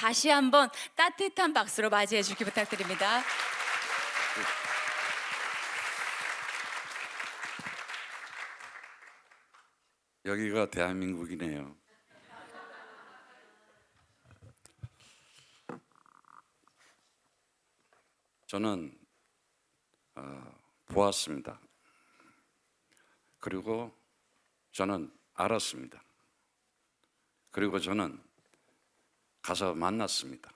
다시 한번 따뜻한 박수로 맞이해 주기 부탁드립니다. 여기가 대한민국이네요. 저는 어, 보았습니다. 그리고 저는 알았습니다. 그리고 저는 가서 만났습니다.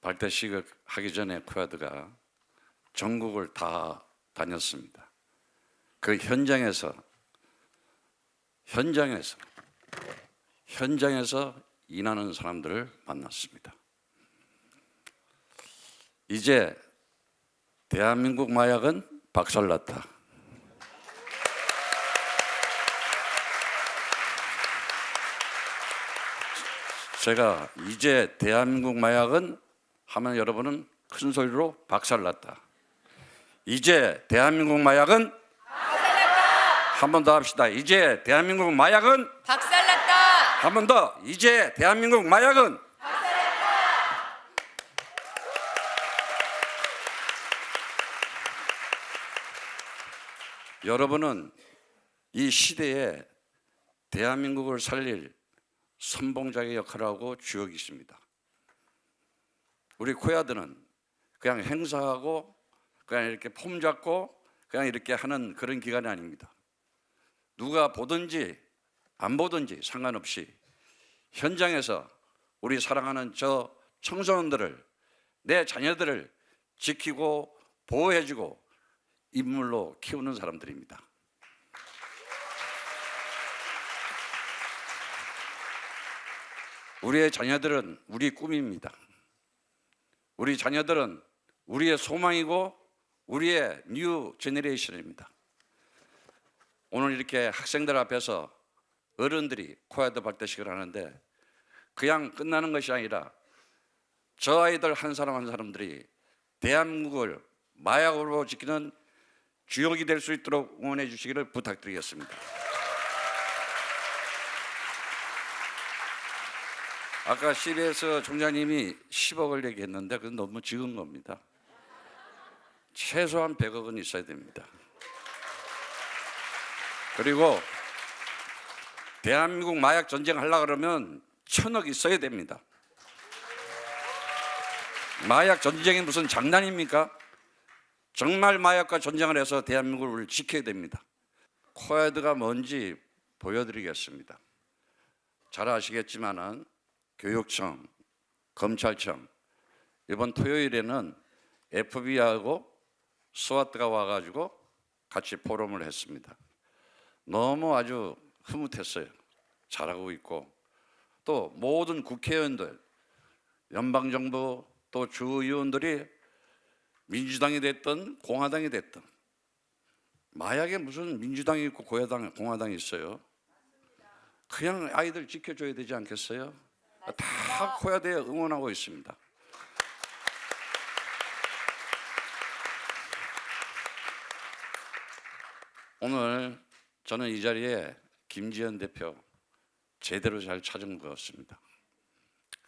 발대식을 하기 전에 쿠아드가 전국을 다 다녔습니다. 그 현장에서 현장에서 현장에서 일하는 사람들을 만났습니다. 이제 대한민국 마약은 박살났다. 제가 이제 대한민국 마약은 하면 여러분은 큰 소리로 박살났다. 이제 대한민국 마약은 한 번 더 합시다. 이제 대한민국 마약은 박살났다. 한 번 더. 이제 대한민국 마약은 여러분은 이 시대에 대한민국을 살릴 선봉자의 역할을 하고 주역이십니다. 우리 코야드는 그냥 행사하고 그냥 이렇게 폼 잡고 그냥 이렇게 하는 그런 기관이 아닙니다. 누가 보든지 안 보든지 상관없이 현장에서 우리 사랑하는 저 청소년들을 내 자녀들을 지키고 보호해주고 인물로 키우는 사람들입니다. 우리의 자녀들은 우리 꿈입니다. 우리 자녀들은 우리의 소망이고 우리의 뉴 제너레이션입니다. 오늘 이렇게 학생들 앞에서 어른들이 코야드 발대식을 하는데 그냥 끝나는 것이 아니라 저 아이들 한 사람 한 사람들이 대한민국을 마약으로 지키는 주역이 될 수 있도록 응원해 주시기를 부탁드리겠습니다. 아까 CBS 총장님이 10억을 얘기했는데 그건 너무 적은 겁니다. 최소한 100억은 있어야 됩니다. 그리고 대한민국 마약 전쟁 하려 그러면 천억 있어야 됩니다. 마약 전쟁이 무슨 장난입니까? 정말 마약과 전쟁을 해서 대한민국을 지켜야 됩니다. 코에드가 뭔지 보여드리겠습니다. 잘 아시겠지만은 교육청, 검찰청 이번 토요일에는 FBI하고 스와트가 와가지고 같이 포럼을 했습니다. 너무 아주 흐뭇했어요. 잘하고 있고 또 모든 국회의원들, 연방정부 또 주의원들이 민주당이 됐든 공화당이 됐든 마약에 무슨 민주당이 있고 공화당, 공화당이 있어요. 그냥 아이들 지켜줘야 되지 않겠어요? 다 코야대에 응원하고 있습니다. 오늘 저는 이 자리에 김지현 대표 제대로 잘 찾은 것 같습니다.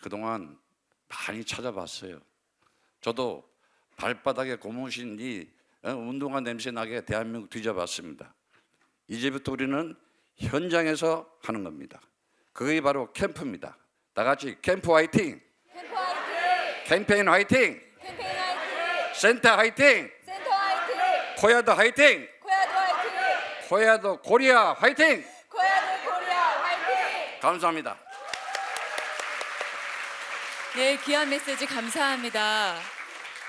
그동안 많이 찾아봤어요. 저도 발바닥에 고무신 이 어, 운동화 냄새 나게 대한민국 뒤져봤습니다. 이제부터 우리는 현장에서 하는 겁니다. 그게 바로 캠프입니다. 다 같이 캠프 화이팅! 캠프 화이팅! 캠페인 화이팅! 캠페인 화이팅! 센터 화이팅! 센터 화이팅! 코야드 화이팅! 코야드 화이팅! 코야드 코리아 화이팅! 코야드 코리아 화이팅! 감사합니다. 네, 귀한 메시지 감사합니다.